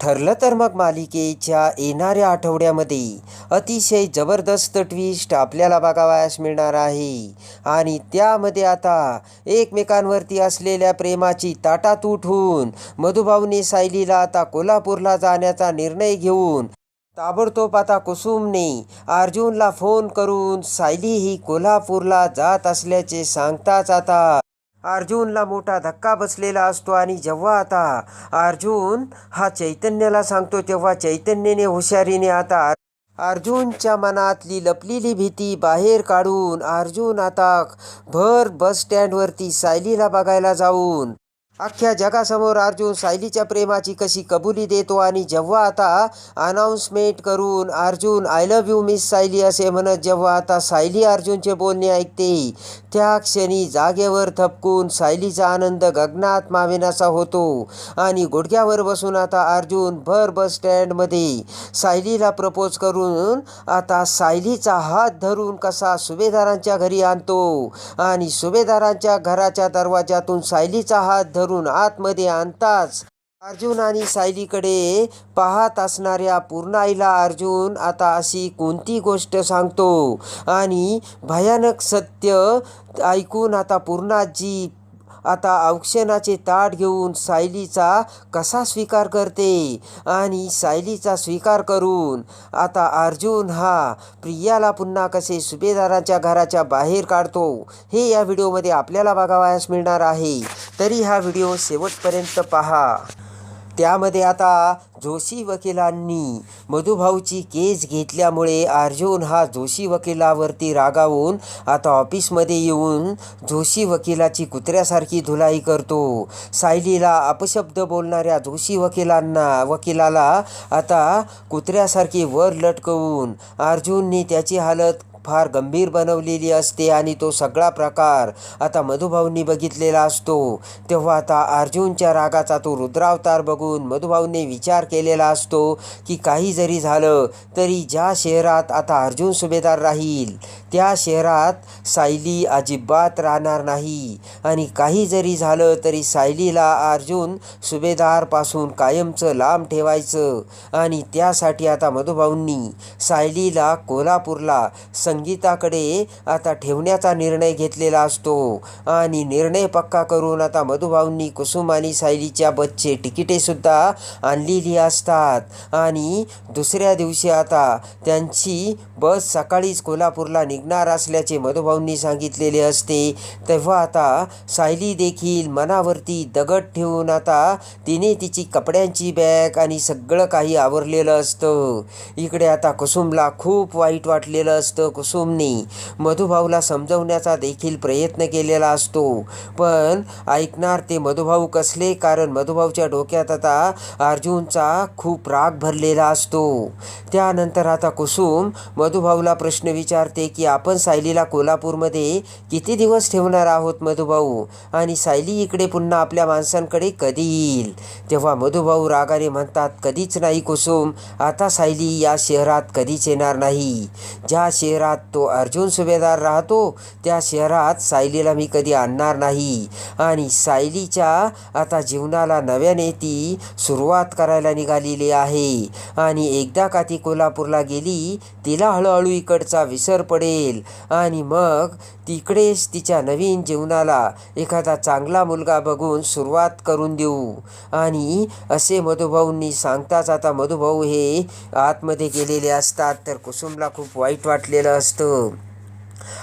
ठरलं तर मग मालिकेच्या येणाऱ्या आठवड्यामध्ये अतिशय जबरदस्त ट्विस्ट आपल्याला बघावयास मिळणार आहे. आणि त्यामध्ये आता एकमेकांवरती असलेल्या प्रेमाची ताटातूट होऊन मधुभाऊने सायलीला आता कोल्हापूरला जाण्याचा निर्णय घेऊन ताबडतोब आता कुसुमने अर्जुनला फोन करून सायली ही कोल्हापूरला जात असल्याचे सांगताच आता अर्जुनला मोठा धक्का बसलेला असतो आणि जेव्हा आता अर्जुन हा चैतन्याला सांगतो तेव्हा चैतन्याने हुशारीने आता अर्जुनच्या मनातली लपलेली भीती बाहेर काढून अर्जुन आता भर बस स्टँडवरती सायलीला बघायला जाऊन अख्ख्या जगासमोर अर्जुन सायलीच्या प्रेमाची कशी कबुली देतो आणि जेव्हा आता अनाऊन्समेंट करून Arjun I love you miss Sayali असे म्हणत जेव्हा आता सायली अर्जुनचे बोलणे ऐकते त्या क्षणी जागेवर थपकून सायलीचा आनंद गगनात मावेनासा होतो आणि गुडघ्यावर बसून आता अर्जुन भर बस स्टँडमध्ये सायलीला प्रपोज करून आता सायलीचा हात धरून कसा सुभेदारांच्या घरी आणतो आणि सुभेदारांच्या घराच्या दरवाजातून सायलीचा हात धरून करून आतमध्ये आणताच अर्जुन आणि सायलीकडे पाहत असणाऱ्या पूर्णाईला अर्जुन आता अशी कोणती गोष्ट सांगतो? आणि भयानक सत्य ऐकून आता पूर्णाजी आता औक्षणाचे ताट घेऊन सायलीचा कसा स्वीकार करते? आणि सायलीचा स्वीकार करून आता अर्जुन हा प्रियाला पुन्हा कसे सुभेदाराच्या घराच्या बाहेर काढतो हे या व्हिडिओमध्ये आपल्याला बघावयास मिळणार आहे. तरी हा व्हिडिओ शेवटपर्यंत पहा. त्यामध्ये आता जोशी वकिलांनी मधुभाऊची केस घेतल्यामुळे अर्जुन हा जोशी वकिलावरती रागावून आता ऑफिसमध्ये येऊन जोशी वकिलाची कुत्र्यासारखी धुलाई करतो. सायलीला अपशब्द बोलणाऱ्या जोशी वकिलांना वकिलाला आता कुत्र्यासारखी वर लटकवून अर्जुनने त्याची हालत फार गंभीर बनवलेली असते आणि तो सगळा प्रकार आता मधुभाऊंनी बघितलेला असतो. तेव्हा आता अर्जुनच्या रागाचा तो रुद्रावतार बघून मधुभाऊंनी विचार केलेला असतो की काही जरी झालं तरी ज्या शहरात आता अर्जुन सुभेदार राहील त्या शहरात सायली अजिबात राहणार नाही. आणि काही जरी झालं तरी सायलीला अर्जुन सुभेदारपासून कायमचं लांब ठेवायचं आणि त्यासाठी आता मधुभाऊंनी सायलीला कोल्हापूरला संगीताकडे आता ठेवण्याचा निर्णय घेतलेला असतो. आणि निर्णय पक्का करून आता मधुभाऊंनी कुसुम आणि सायलीच्या बसचे तिकिटेसुद्धा आणलेली असतात. आणि दुसऱ्या दिवशी आता त्यांची बस सकाळीच कोल्हापूरला निघणार असल्याचे मधुभाऊंनी सांगितलेले असते. तेव्हा आता सायली देखील मनावरती दगड ठेवून आता तिने तिची कपड्यांची बॅग आणि सगळं काही आवरलेलं असतं. इकडे आता कुसुमला खूप वाईट वाटलेलं असतं कुसुमने. मधुभाऊला समजवण्याचा देखील प्रयत्न केलेला असतो. पण ऐकणार ते मधुभाऊ कसले? कारण मधुभाऊच्या डोक्यात आता अर्जुनचा खूप राग भरलेला असतो. त्यानंतर आता कुसुम मधुभाऊला प्रश्न विचारते की आपण सायलीला कोल्हापूरमध्ये किती दिवस ठेवणार आहोत मधुभाऊ? आणि सायली इकडे पुन्हा आपल्या माणसांकडे कधी येईल? तेव्हा मधुभाऊ रागाने म्हणतात कधीच नाही कुसुम. आता सायली या शहरात कधीच येणार नाही. ज्या शहरात तो अर्जुन सुभेदार राहतो त्या शहरात सायलीला मी कधी आणणार नाही. आणि सायलीच्या आता जीवनाला नव्याने ती सुरुवात करायला निघालेली आहे. आणि एकदा का ती कोल्हापूरला गेली तिला हळूहळू इकडचा विसर पडेल. आणि मग तिकडेच तिच्या नवीन जीवनाला एखादा चांगला मुलगा बघून सुरुवात करून देऊ. आणि असे मधुभाऊंनी सांगताच आता मधुभाऊ हे आतमध्ये गेलेले असतात. तर कुसुमला खूप वाईट वाटलेलं असतं.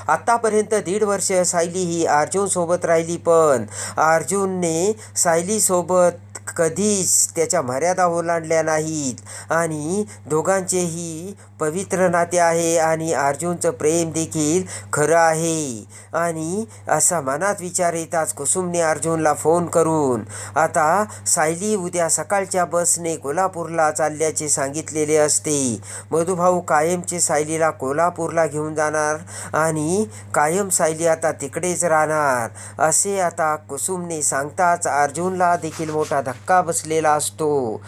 आत्तापर्यंत दीड वर्ष सायली ही अर्जुनसोबत राहिली पण अर्जुनने सायलीसोबत कधीच त्याच्या मर्यादा ओलांडल्या नाहीत. आणि दोघांचेही पवित्र नाते आहे आणि अर्जुनचं प्रेम देखील खरं आहे. आणि असा मनात विचार येताच कुसुमने अर्जुनला फोन करून आता सायली उद्या सकाळच्या बसने कोल्हापूरला चालल्याचे सांगितलेले असते. मधुभाऊ कायमचे सायलीला कोल्हापूरला घेऊन जाणार आणि कायम सायली आता तिकडेच राहणार. असे आता कुसुमने सांगताच अर्जुनला देखील मोठा धक्का बसलेला असतो.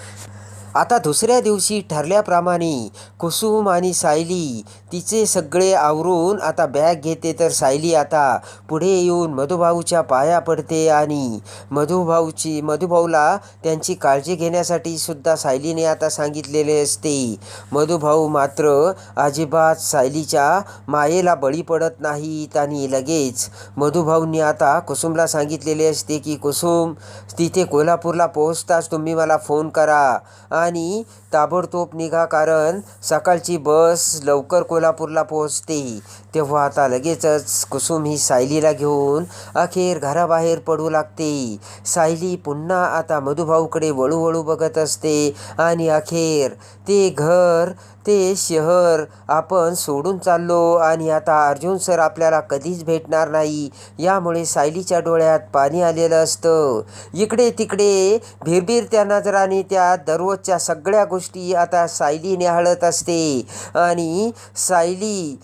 आता दुसऱ्या दिवशी ठरल्याप्रमाणे कुसुम आणि सायली तिचे सगळे आवरून आता बॅग घेते तर सायली आता पुढे येऊन मधुभाऊच्या पाया पडते आणि मधुभाऊची मधुभाऊला त्यांची काळजी घेण्यासाठी सुद्धा सायलीने आता सांगितलेले असते. मधुभाऊ मात्र अजिबात सायलीच्या मायेला बळी पडत नाहीत आणि लगेच मधुभाऊंनी आता कुसुमला सांगितलेले असते की कुसुम तिथे कोल्हापूरला पोहोचताच तुम्ही मला फोन करा. आणि ताबडतोब निघा कारण सकाळची बस लवकर कोल्हापूरला पोहोचते. तेव्हा आता लगेचच कुसुम ही सायलीला घेऊन अखेर घराबाहेर पडू लागते. सायली पुन्हा आता मधुभाऊकडे वळूवळू बघत असते आणि अखेर ते घर ते शहर आपण सोडून चाललो आणि आता अर्जुन सर आपल्याला कधीच भेटणार नाही. यामुळे सायलीच्या डोळ्यात पाणी आलेलं असतं. इकडे तिकडे भिरभिरत्या नजराने त्या दररोजच्या सगळ्या गोष्टी आता सायली निहाळत असते. आणि सायली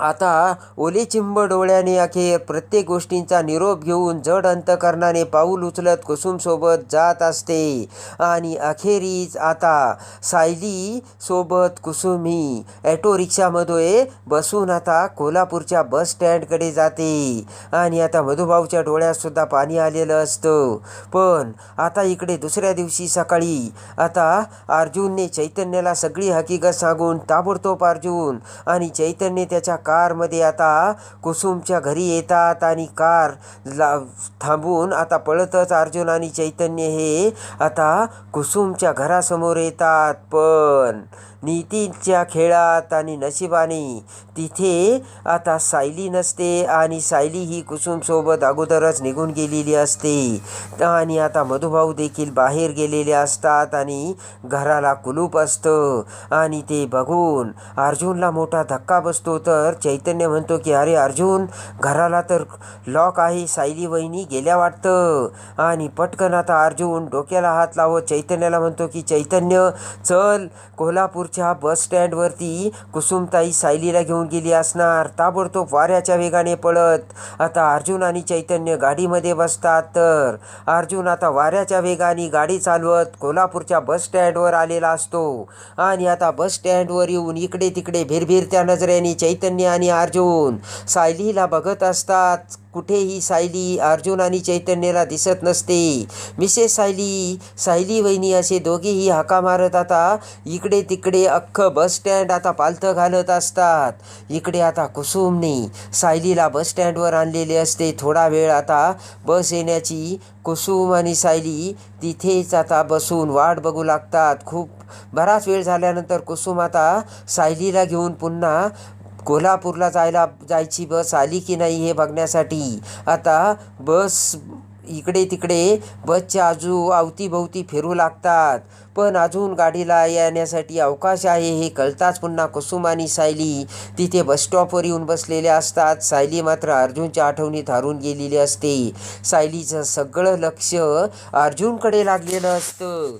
आता ओले चिंब डोळ्याने अखेर प्रत्येक गोष्टींचा निरोप घेऊन जड अंतकरणाने पाऊल उचलत कुसुमसोबत जात असते. आणि अखेरीस आता सायली सोबत कुसुम ही ॲटो रिक्षामध्ये बसून आता कोल्हापूरच्या बस स्टँडकडे जाते. आणि आता मधुभाऊच्या डोळ्यातसुद्धा पाणी आलेलं असतं. पण आता इकडे दुसऱ्या दिवशी सकाळी आता अर्जुनने चैतन्याला सगळी हकीकत सांगून ताबडतोब अर्जुन आणि चैतन्य त्याच्या कारमध्ये आता कुसुमच्या घरी येतात आणि कार ला थांबून आता पळतच अर्जुन आणि चैतन्य हे आता कुसुमच्या घरासमोर येतात. पण नीतीच्या खेळात आणि नशिबाने. तिथे आता सायली नसते आणि सायली ही कुसुमसोबत अगोदरच निघून गेलेली असते. आणि आता मधुभाऊ देखील बाहेर गेलेले असतात आणि घराला कुलूप असतं. आणि ते बघून अर्जुनला मोठा धक्का बसतो. तर चैतन्य म्हणतो की अरे अर्जुन घराला तर लॉक आहे. सायली वहिनी गेल्या वाटतं. आणि पटकन आता अर्जुन डोक्याला हात लावत चैतन्याला म्हणतो की चैतन्य चल कोल्हापूर बस स्टँडवरती कुसुमताई सायलीला घेऊन गेली असणार. ताबडतोब वाऱ्याच्या वेगाने पळत. आता अर्जुन आणि चैतन्य गाडीमध्ये बसतात तर. अर्जुन आता वाऱ्याच्या वेगाने गाडी चालवत कोल्हापूरच्या बस स्टँडवर आलेला असतो. आणि आता बस स्टँडवर येऊन इकडे तिकडे भिरभिरत्या नजरेने चैतन्य आणि अर्जुन सायलीला बघत असतात. कुठेही सायली अर्जुन आणि चैतन्यला दिसत नसते. मिसेस सायली सायली वहिनी असे दोघेही हाका मारत आता इकडे तिकडे अख्खं बस स्टँड आता पालथं घालत असतात. इकडे आता कुसुमने सायलीला बस स्टँडवर आणलेले असते. थोडा वेळ आता बस येण्याची कुसुम आणि सायली तिथेच आता बसून वाट बघू लागतात. खूप बराच वेळ झाल्यानंतर कुसुम आता सायलीला घेऊन पुन्हा कोल्हापूरला जायला जायची बस आली की नाही हे बघण्यासाठी? आता बस इकडे तिकडे बसच्या आजू अवतीभोवती फिरू लागतात. पण अजून गाडीला येण्यासाठी अवकाश आहे हे कळताच पुन्हा कुसुम आणि सायली तिथे बसस्टॉपवर येऊन बसलेल्या असतात. सायली मात्र अर्जुनच्या आठवणीत हरून गेलेली असते. सायलीचं सगळं लक्ष अर्जुनकडे लागलेलं असतं.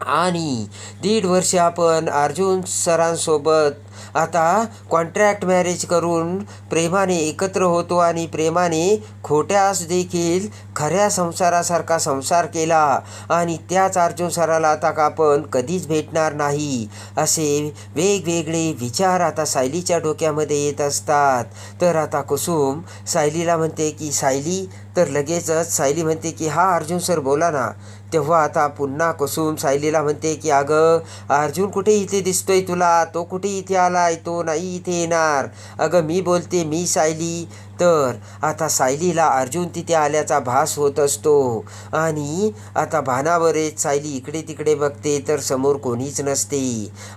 आणि दीड वर्ष आपण अर्जुन सरांसोबत आता कॉन्ट्रॅक्ट मॅरेज करून प्रेमाने एकत्र होतो आणि प्रेमाने खोट्यास देखील खऱ्या संसारासारखा संसार केला आणि त्याच अर्जुन सराला आता का आपण कधीच भेटणार नाही. असे वेगवेगळे विचार आता सायलीच्या डोक्यामध्ये येत असतात. तर आता कुसुम सायलीला म्हणते की सायली तर लगेचच सायली म्हणते की हा अर्जुन सर बोला ना. तेव्हा आता पुन्हा कुसुम सायलीला म्हणते की अगं अर्जुन कुठे इथे दिसतोय तुला? तो कुठे इथे आलाय तो नाही इथे येणार. अगं मी बोलते मी सायली. तर आता सायलीला अर्जुन तिथे आल्याचा भास होत असतो. आणि आता भानावरेच सायली इकडे तिकडे बघते तर समोर कोणीच नसते.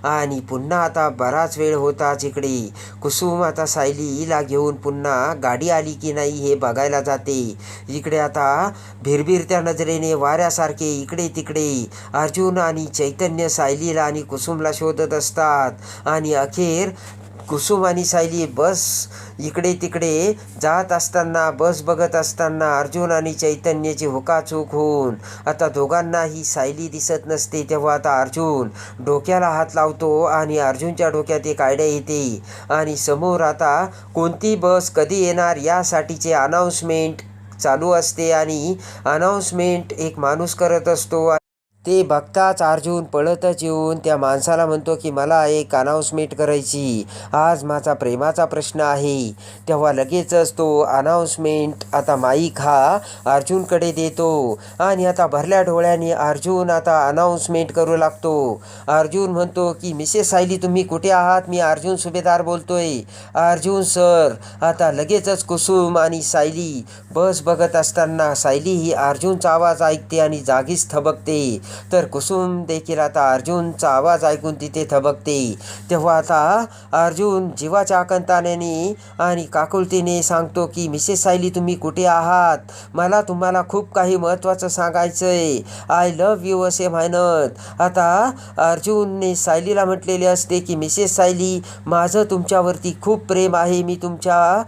आणि पुन्हा आता बराच वेळ होताच इकडे. कुसुम आता सायलीला घेऊन पुन्हा गाडी आली की नाही हे बघायला जाते. इकडे आता भिरभिरत्या नजरेने वाऱ्यासारखे इकडे तिकडे अर्जुन आणि चैतन्य सायलीला आणि कुसुमला शोधत असतात. आणि अखेर कुसुम आणि सायली बस इकडे तिकडे जात असताना बस बघत असताना अर्जुन आणि चैतन्याची हुकाचूक होऊन आता दोघांनाही सायली दिसत नसते तेव्हा आता अर्जुन डोक्याला हात लावतो आणि अर्जुनच्या डोक्यात एक आयडिया येते. आणि समोर आता कोणती बस कधी येणार यासाठीचे अनाऊन्समेंट चालू असते आणि अनाऊन्समेंट एक माणूस करत असतो. ते बघताच अर्जुन पळतच येऊन त्या माणसाला म्हणतो की मला एक अनाऊन्समेंट करायची. आज माझा प्रेमाचा प्रश्न आहे. तेव्हा लगेचच तो अनाऊन्समेंट आता माईक हा अर्जुनकडे देतो. आणि आता भरल्या डोळ्याने अर्जुन आता अनाऊन्समेंट करू लागतो. अर्जुन म्हणतो की मिसेस सायली तुम्ही कुठे आहात? मी अर्जुन सुभेदार बोलतोय. अर्जुन सर आता लगेचच कुसुम आणि सायली बस बघत असताना सायली ही अर्जुनचा आवाज ऐकते आणि जागीच थबकते. तर कुसुम देखील आता अर्जुनचा आवाज ऐकून तिथे थबकते. तेव्हा आता अर्जुन जीवाच्या आकंताने आणि काकुलतीने सांगतो की मिसेस सायली तुम्ही कुठे आहात? मला तुम्हाला खूप काही महत्त्वाचं सांगायचं आहे आय लव्ह यू असे म्हणत आता अर्जुनने सायलीला म्हटलेले असते की मिसेस सायली माझं तुमच्यावरती खूप प्रेम आहे. मी तुमच्या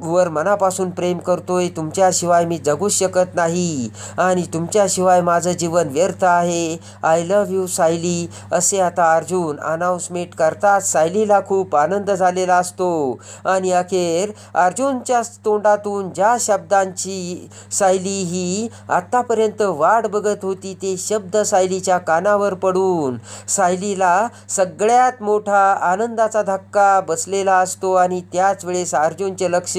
वर मनापासून प्रेम करतोय तुमच्याशिवाय मी जगूच शकत नाही आणि तुमच्याशिवाय माझं जीवन व्यर्थ आहे. I love you Sayali. असे आता अर्जुन अनाऊन्समेंट करताच सायलीला खूप आनंद झालेला असतो. आणि अखेर अर्जुनच्या तोंडातून ज्या शब्दांची सायली ही आत्तापर्यंत वाट बघत होती ते शब्द सायलीच्या कानावर पडून सायलीला सगळ्यात मोठा आनंदाचा धक्का बसलेला असतो आणि त्याच वेळेस अर्जुनचे लक्ष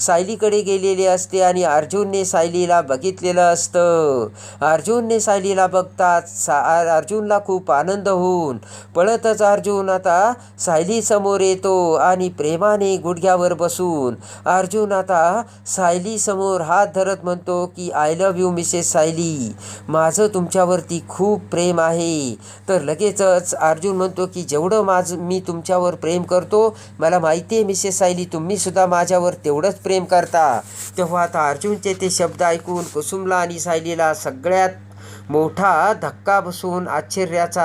सायलीकडे गेलेले असते आणि अर्जुनने सायलीला बघितलेलं असतं. अर्जुनने सायलीला बघताच सा अर्जुनला खूप आनंद होऊन पळतच अर्जुन आता सायलीसमोर येतो आणि प्रेमाने गुडघ्यावर बसून अर्जुन आता सायलीसमोर हात धरत म्हणतो की I love you Mrs Sayali. माझं तुमच्यावरती खूप प्रेम आहे. तर लगेचच अर्जुन म्हणतो की जेवढं माझं मी तुमच्यावर प्रेम करतो मला माहिती आहे मिसेस सायली तुम्हीसुद्धा माझ्यावर तेवढंच प्रेम करता. तेव्हा आता अर्जुनचे ते शब्द ऐकून कुसुमला आणि सायलीला सगळ्यात मोठा धक्का बसून आश्चर्याचा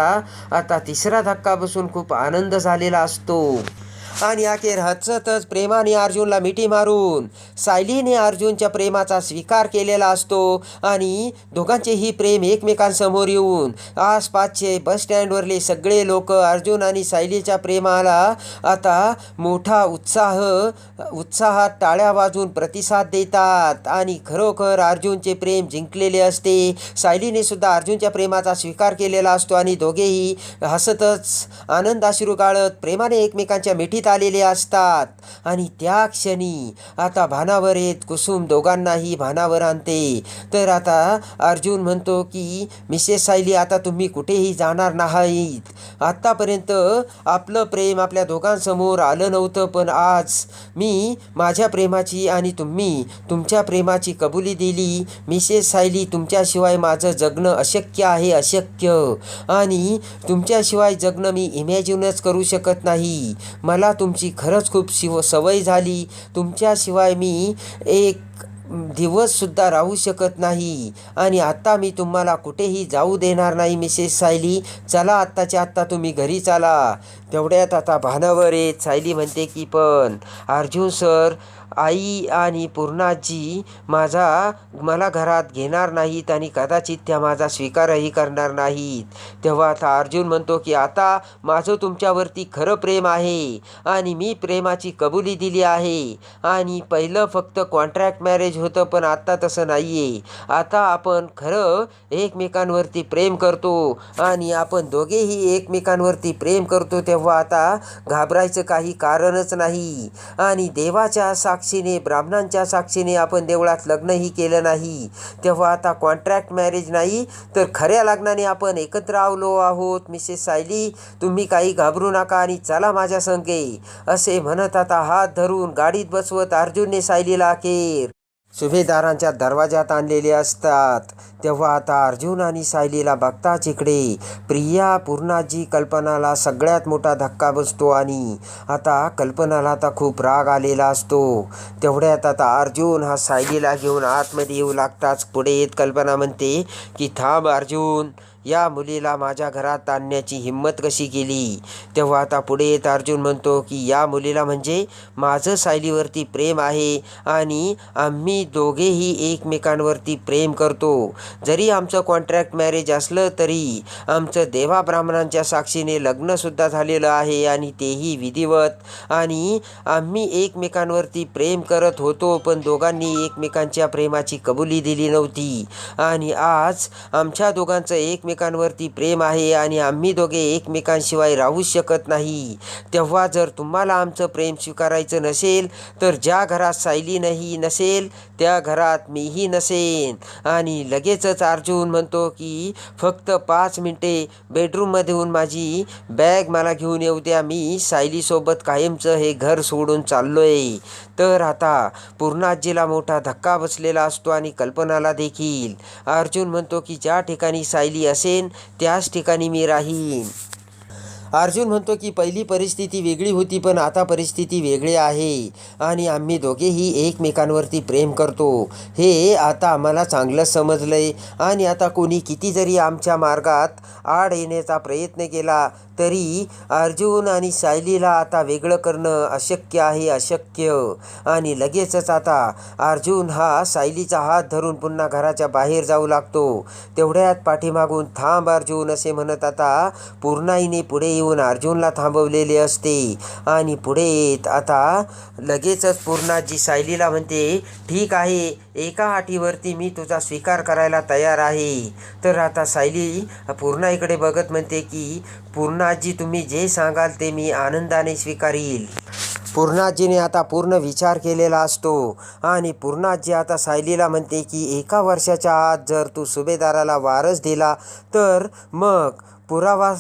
आता तिसरा धक्का बसून खूप आनंद झालेला असतो. आणि अखेर हसतच प्रेमाने अर्जुनला मिठी मारून सायलीने अर्जुनच्या प्रेमाचा स्वीकार केलेला असतो आणि दोघांचेही प्रेम एकमेकांसमोर येऊन आसपासचे बस स्टँडवरले सगळे लोक अर्जुन आणि सायलीच्या प्रेमाला आता मोठा उत्साह उत्साहात टाळ्या वाजून प्रतिसाद देतात आणि खरोखर अर्जुनचे प्रेम जिंकलेले असते. सायलीने सुद्धा अर्जुनच्या प्रेमाचा स्वीकार केलेला असतो आणि दोघेही हसतच आनंदाश्रू गाळत प्रेमाने एकमेकांच्या मिठीत आलेले असतात. आणि त्या क्षणी आता भानावर येत कुसुम दोघांनाही भानावर आणते. तर आता अर्जुन म्हणतो की मिसेस सायली आता तुम्ही कुठेही जाणार नाहीत. आत्तापर्यंत आपलं प्रेम आपल्या दोघांसमोर आलं नव्हतं पण आज मी माझ्या प्रेमाची आणि तुम्ही तुमच्या प्रेमाची कबुली दिली. मिसेस सायली तुमच्याशिवाय माझं जगणं अशक्य आहे अशक्य. आणि तुमच्याशिवाय जगणं मी इमॅजिनच करू शकत नाही. मला तुमची खरंच खूप शिव सवय झाली. तुमच्याशिवाय मी एक दिवससुद्धा राहू शकत नाही. आणि आत्ता मी तुम्हाला कुठेही जाऊ देणार नाही मिसेस सायली. चला आत्ताच्या आत्ता तुम्ही घरी चाला. तेवढ्यात आता भानावर येत. सायली म्हणते की पण अर्जुन सर आई आणि पूर्णाजी माझा मला घरात घेणार नाहीत आणि कदाचित त्या माझा स्वीकारही करणार नाहीत. तेव्हा आता अर्जुन म्हणतो की आता माझं तुमच्यावरती खरं प्रेम आहे आणि मी प्रेमाची कबुली दिली आहे. आणि पहिलं फक्त कॉन्ट्रॅक्ट मॅरेज होतं पण आत्ता तसं नाही आहे आता आपण खरं एकमेकांवरती प्रेम करतो आणि आपण दोघेही एकमेकांवरती प्रेम करतो तेव्हा आता घाबरायचं काही कारणच नाही. आणि देवाच्या सा साक्षीने ब्राह्मणांच्या साक्षीने आपण देवळात लग्नही केलं नाही. तेव्हा आता कॉन्ट्रॅक्ट मॅरेज नाही तर खऱ्या लग्नाने आपण एकत्र आवलो आहोत. मिसेस सायली तुम्ही काही घाबरू नका आणि चला माझ्या संगे. असे म्हणत आता हात धरून गाडीत बसवत अर्जुनने सायलीला अखेर सुभेदारांच्या दरवाजात आणलेले असतात. तेव्हा आता अर्जुन आणि सायलीला बघताच इकडे प्रिया पूर्णाजी कल्पनाला सगळ्यात मोठा धक्का बसतो आणि आता कल्पनाला आता खूप राग आलेला असतो. तेवढ्यात आता अर्जुन हा सायलीला घेऊन आतमध्ये येऊ लागताच पुढे येत कल्पना म्हणते की थांब अर्जुन या मुलीला माझ्या घरात आणण्याची हिंमत कशी केली? तेव्हा आता पुढे येत अर्जुन म्हणतो की या मुलीला म्हणजे माझं सायलीवरती प्रेम आहे आणि आम्ही दोघेही एकमेकांवरती प्रेम करतो. जरी आमचं कॉन्ट्रॅक्ट मॅरेज असलं तरी आमचं देवा ब्राह्मणांच्या साक्षीने लग्नसुद्धा झालेलं आहे आणि तेही विधिवत आणि आम्ही एकमेकांवरती प्रेम करत होतो पण दोघांनी एकमेकांच्या प्रेमाची कबुली दिली नव्हती. आणि आज आमच्या दोघांचं एकमेक एकमेकांवरती प्रेम आहे आणि आम्ही दोघे एकमेकांशिवाय राहूच शकत नाही. तेव्हा जर तुम्हाला आमचं प्रेम स्वीकारायचं नसेल तर ज्या घरात सायली नाही नसेल त्या घरात मीही नसेन. आणि लगेचच अर्जुन म्हणतो की फक्त पाच मिनटे बेडरूममधून माझी बॅग मला घेऊन येऊ द्या. मी सायलीसोबत कायमचं हे घर सोडून चाललो आहे तर आता पूर्णाजीला मोठा धक्का बसलेला असतो आणि कल्पनाला देखील. अर्जुन म्हणतो की ज्या ठिकाणी सायली असेन त्याच ठिकाणी मी राहीन. अर्जुन म्हणतो की पहिली परिस्थिती वेगळी होती पण आता परिस्थिती वेगळी आहे. आणि आम्ही दोघेही एकमेकांवरती प्रेम करतो. हे आता आम्हाला चांगलं समजलं आहे आणि आता कोणी किती जरी आमच्या मार्गात आड येण्याचा प्रयत्न केला तरी अर्जुन आणि सायलीला आता वेगळं करणं अशक्य आहे अशक्य. आणि लगेचच आता अर्जुन हा सायलीचा हात धरून पुन्हा घराच्या बाहेर जाऊ लागतो. तेवढ्यात पाठीमागून थांब अर्जुन असे म्हणत आता पूर्णाईने पुढे येऊन अर्जुनला थांबवलेले असते. आणि पुढे येत आता लगेचच पूर्णाजी सायलीला म्हणते ठीक आहे एका अटीवरती मी तुझा स्वीकार करायला तयार आहे. तर आता सायली पूर्णाईकडे बघत म्हणते की पूर्णाजी तुम्ही जे सांगाल ते मी आनंदाने स्वीकारील. पूर्णाजीने आता पूर्ण विचार केलेला असतो. आणि पूर्णाजी आता सायलीला म्हणते की एका वर्षाच्या आत जर तू सुभेदाराला वारस दिला तर मग पुरावा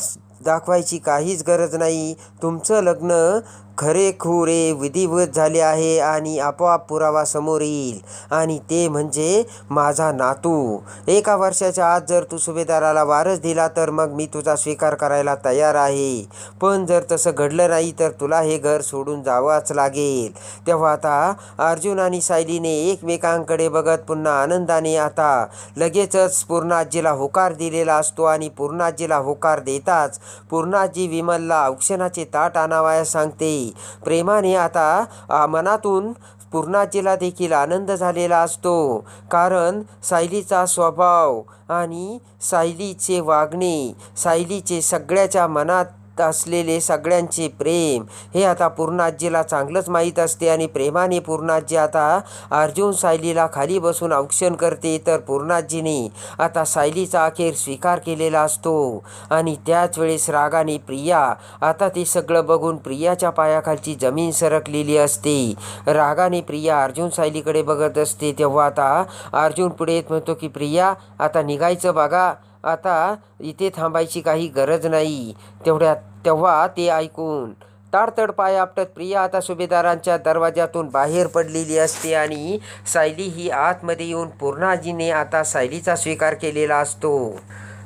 दाखवायची काहीच गरज नाही. तुमचं लग्न खरेखुरे विधिवत झाले आहे आणि आपोआप पुरावा समोर येईल. आणि ते म्हणजे माझा नातू. एका वर्षाच्या आत जर तू सुभेदाराला वारस दिला तर मग मी तुझा स्वीकार करायला तयार आहे. पण जर तसं घडलं नाही तर तुला हे घर सोडून जावंच लागेल. तेव्हा आता अर्जुन आणि सायलीने एकमेकांकडे बघत पुन्हा आनंदाने आता लगेचच पूर्णाजीला होकार दिलेला असतो आणि पूर्णाजीला होकार देताच पूर्णाजी विमलला औक्षणाचे ताट आणावायला सांगते. प्रेमाने आता मनातून पूर्णाजीला देखील आनंद झालेला असतो. कारण सायलीचा स्वभाव आणि सायलीचे वागणे सायलीचे सगळ्याच्या मनात असलेले सगळ्यांचे प्रेम. हे आता पूर्णाजीला चांगलंच माहीत असते आणि प्रेमाने पूर्णाजी आता अर्जुन सायलीला खाली बसून औक्षण करते तर पूर्णाजीने आता सायलीचा अखेर स्वीकार केलेला असतो. आणि त्याच वेळेस रागाने प्रिया आता ते सगळं बघून प्रियाच्या पायाखालची जमीन सरकलेली असते. रागाने प्रिया अर्जुन सायलीकडे बघत असते तेव्हा आता अर्जुन पुढे येत म्हणतो की प्रिया आता निघायचं बघा. आता इथे थांबायची काही गरज नाही. तेवढ्यात तेव्हा ते ऐकून ताडतड पाय आपटत प्रिया आता सुभेदारांच्या दरवाजातून बाहेर पडलेली असते आणि सायली ही आतमध्ये येऊन पूर्णाजीने आता सायलीचा स्वीकार केलेला असतो.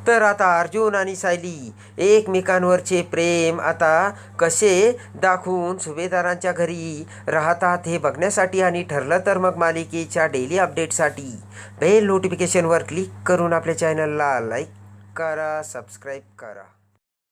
तर आता अर्जुन आणि सायली एकमेकांवरचे प्रेम आता कसे दाखवून सुभेदारांच्या घरी राहतात हे बघण्यासाठी आणि ठरलं तर मग मालिकेच्या डेली अपडेटसाठी बेल नोटिफिकेशनवर क्लिक करून आपल्या चॅनलला लाईक करा सबस्क्राईब करा.